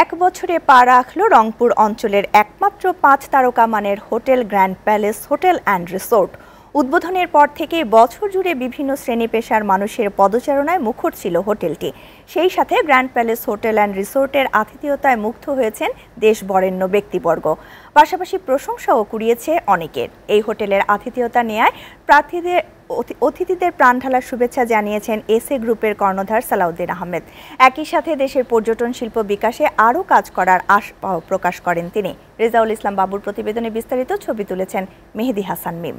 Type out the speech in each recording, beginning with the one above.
এক বছরে পা রাখল রংপুর অঞ্চলের একমাত্র পাঁচ তারকা মানের hotel Grand Palace, Hotel and Resort. উদ্বোধনের পর থেকে বছর জুড়ে বিভিন্ন শ্রেণি পেশার মানুষের পদচারণায় মুখর ছিল হোটেলটি। সেই সাথে গ্র্যান্ড প্যালেস, হোটেল অ্যান্ড রিসোর্টের আতিথেয়তায় মুগ্ধ হয়েছেন দেশ বরেণ্য ব্যক্তিবর্গ। পাশাপাশি প্রশংসাও কুড়িয়েছে অনেকের। এই হোটেলের আতিথেয়তা নেয়ায় প্রার্থীদের অতিথিদের প্রাণ ঢালার শুভেচ্ছা জানিয়েছেন এসএ গ্রুপের কর্ণধার সালাউদ্দিন আহমেদ। একই সাথে দেশের পর্যটন শিল্প বিকাশে আরও কাজ করার আশ প্রকাশ করেন তিনি। রেজাউল ইসলাম বাবুর প্রতিবেদনে বিস্তারিত ছবি তুলেছেন মেহেদি হাসান মিম।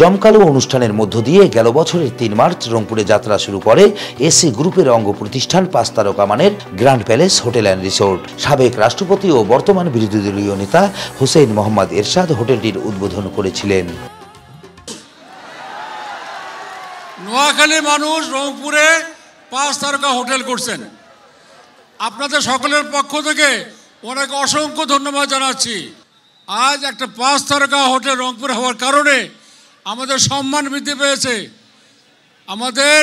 জমকালো অনুষ্ঠানের মধ্য দিয়ে গেল বছরের তিন মার্চ রংপুরে যাত্রা শুরু করে এসি গ্রুপের অঙ্গ প্রতিষ্ঠান পাঁচ তারকা মানের Grand Palace Hotel and Resort. সাবেক রাষ্ট্রপতি ও বর্তমান বিরোধী দলীয় নেতা হোসেন মোহাম্মদ এরশাদ হোটেলটির উদ্বোধন করেছিলেন। নোয়াখালী মানুষ রংপুরে পাঁচ তারকা হোটেল করছেন। আপনাদের সকলের পক্ষ থেকে অনেক অসংখ্য ধন্যবাদ জানাচ্ছি। আজ একটা পাঁচ তারকা হোটেল রংপুর হওয়ার কারণে আমাদের সম্মান বৃদ্ধি পেয়েছে। আমাদের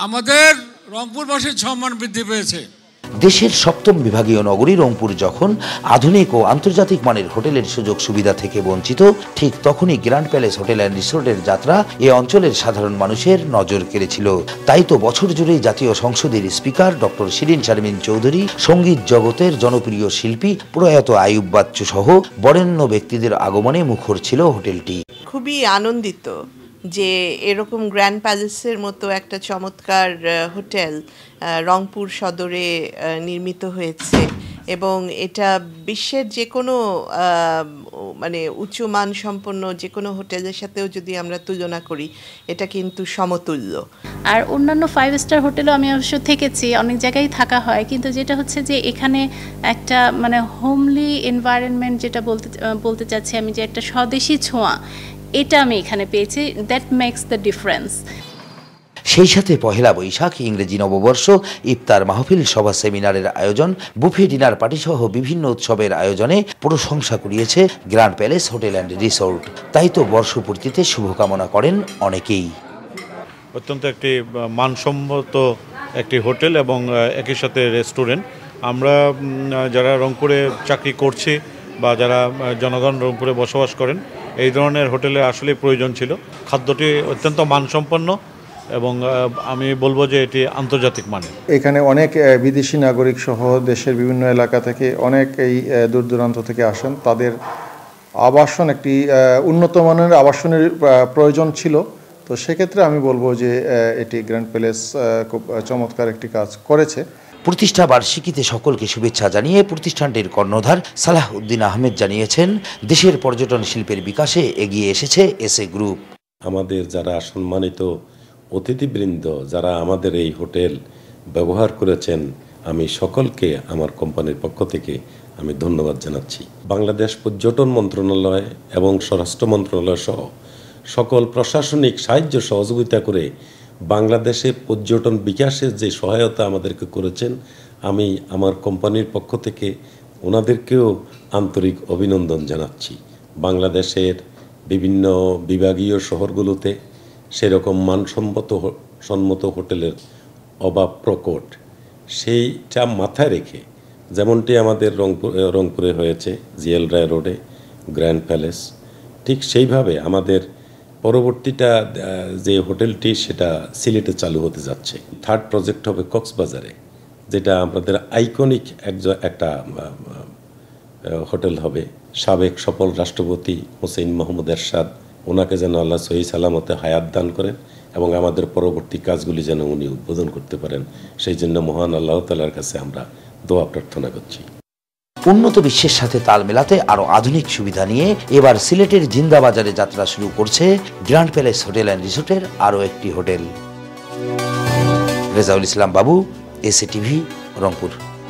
আমাদের রংপুরবাসীর সম্মান বৃদ্ধি পেয়েছে। দেশের সপ্তম বিভাগীয় নগরী রংপুর যখন আধুনিক ও আন্তর্জাতিক মানের হোটেলের সুযোগ সুবিধা থেকে বঞ্চিত, ঠিক তখনই গ্র্যান্ড প্যালেস হোটেল অ্যান্ড রিসোর্টের যাত্রা এ অঞ্চলের সাধারণ মানুষের নজর কেড়েছিল। তাই তো বছর জুড়েই জাতীয় সংসদের স্পিকার ডক্টর শিরিন শারমিন চৌধুরী, সংগীত জগতের জনপ্রিয় শিল্পী প্রয়াত আয়ুব বাচ্চু সহ বরেণ্য ব্যক্তিদের আগমনে মুখর ছিল হোটেলটি। খুবই আনন্দিত যে এরকম গ্র্যান্ড প্যালেসের মতো একটা চমৎকার হোটেল রংপুর সদরে নির্মিত হয়েছে এবং এটা বিশ্বের যে কোনো মানে উচ্চ মান সম্পন্ন যে কোনো হোটেলের সাথেও যদি আমরা তুলনা করি, এটা কিন্তু সমতুল্য। আর অন্যান্য ফাইভ স্টার হোটেলও আমি অবশ্য থেকেছি, অনেক জায়গায় থাকা হয়, কিন্তু যেটা হচ্ছে যে এখানে একটা মানে হোমলি এনভায়রনমেন্ট যেটা বলতে বলতে চাচ্ছি আমি যে একটা স্বদেশি ছোঁয়া এটা আমি এখানে পেয়েছি। দ্যাট মেক্স দ্য ডিফারেন্স সেই সাথে পহেলা বৈশাখ ইংরেজি নববর্ষ ইফতার মাহফিল সভা সেমিনারের আয়োজন বুফে ডিনার পার্টি সহ বিভিন্ন উৎসবের আয়োজনে প্রশংসা কুড়িয়েছে Grand Palace Hotel and Resort. তাই তো বর্ষপূর্তিতে শুভকামনা করেন অনেকেই। অত্যন্ত একটি মানসম্মত একটি হোটেল এবং একই সাথে রেস্টুরেন্ট। আমরা যারা রংপুরে চাকরি করছি বা যারা জনগণ রংপুরে বসবাস করেন এই ধরনের হোটেলে আসলে প্রয়োজন ছিল। খাদ্যটি অত্যন্ত মানসম্পন্ন এবং আমি বলব যে এটি আন্তর্জাতিক মানের। এখানে অনেক বিদেশি নাগরিক সহ দেশের বিভিন্ন এলাকা থেকে অনেক এই দূর দূরান্ত থেকে আসেন। তাদের আবাসন একটি উন্নত মানের আবাসনের প্রয়োজন ছিল। তো সেক্ষেত্রে আমি বলব যে এটি গ্র্যান্ড প্যালেস খুব চমৎকার একটি কাজ করেছে। প্রতিষ্ঠা বার্ষিকীতে সকলকে শুভেচ্ছা জানিয়ে প্রতিষ্ঠানটির কর্ণধার সালাহ উদ্দিন আহমেদ জানিয়েছেন, দেশের পর্যটন শিল্পের বিকাশে এগিয়ে এসেছে এসএ গ্রুপ। আমাদের যারা সম্মানিত অতিথিবৃন্দ, যারা আমাদের এই হোটেল ব্যবহার করেছেন, আমি সকলকে আমার কোম্পানির পক্ষ থেকে আমি ধন্যবাদ জানাচ্ছি। বাংলাদেশ পর্যটন মন্ত্রণালয় এবং স্বরাষ্ট্র মন্ত্রণালয় সহ সকল প্রশাসনিক সাহায্য সহযোগিতা করে বাংলাদেশে পর্যটন বিকাশের যে সহায়তা আমাদেরকে করেছেন, আমি আমার কোম্পানির পক্ষ থেকে ওনাদেরকেও আন্তরিক অভিনন্দন জানাচ্ছি। বাংলাদেশের বিভিন্ন বিভাগীয় শহরগুলোতে সেরকম মানসম্মত সম্মত হোটেলের অভাব প্রকট। সেইটা মাথায় রেখে যেমনটি আমাদের রংপুর, রংপুরে হয়েছে, জিএল রায় রোডে, গ্র্যান্ড প্যালেস, ঠিক সেইভাবে আমাদের পরবর্তীটা যে হোটেলটি সেটা সিলেটে চালু হতে যাচ্ছে। থার্ড প্রজেক্ট হবে কক্সবাজারে, যেটা আমাদের আইকনিক একজ- একটা হোটেল হবে। সাবেক সফল রাষ্ট্রপতি হোসেন মোহাম্মদ এরশাদ ওনাকে যেন আল্লাহ সহি সালামতে হায়াত দান করেন এবং আমাদের পরবর্তী কাজগুলি যেন উনি উদ্বোধন করতে পারেন, সেই জন্য মহান আল্লাহ তালার কাছে আমরা দোয়া প্রার্থনা করছি। উন্নত বিশ্বের সাথে তাল মেলাতে আরও আধুনিক সুবিধা নিয়ে এবার সিলেটের জিন্দাবাজারে যাত্রা শুরু করছে গ্র্যান্ড প্যালেস হোটেল অ্যান্ড রিসোর্টের আরও একটি হোটেল। রেজাউল ইসলাম বাবু, এসএ টিভি, রংপুর।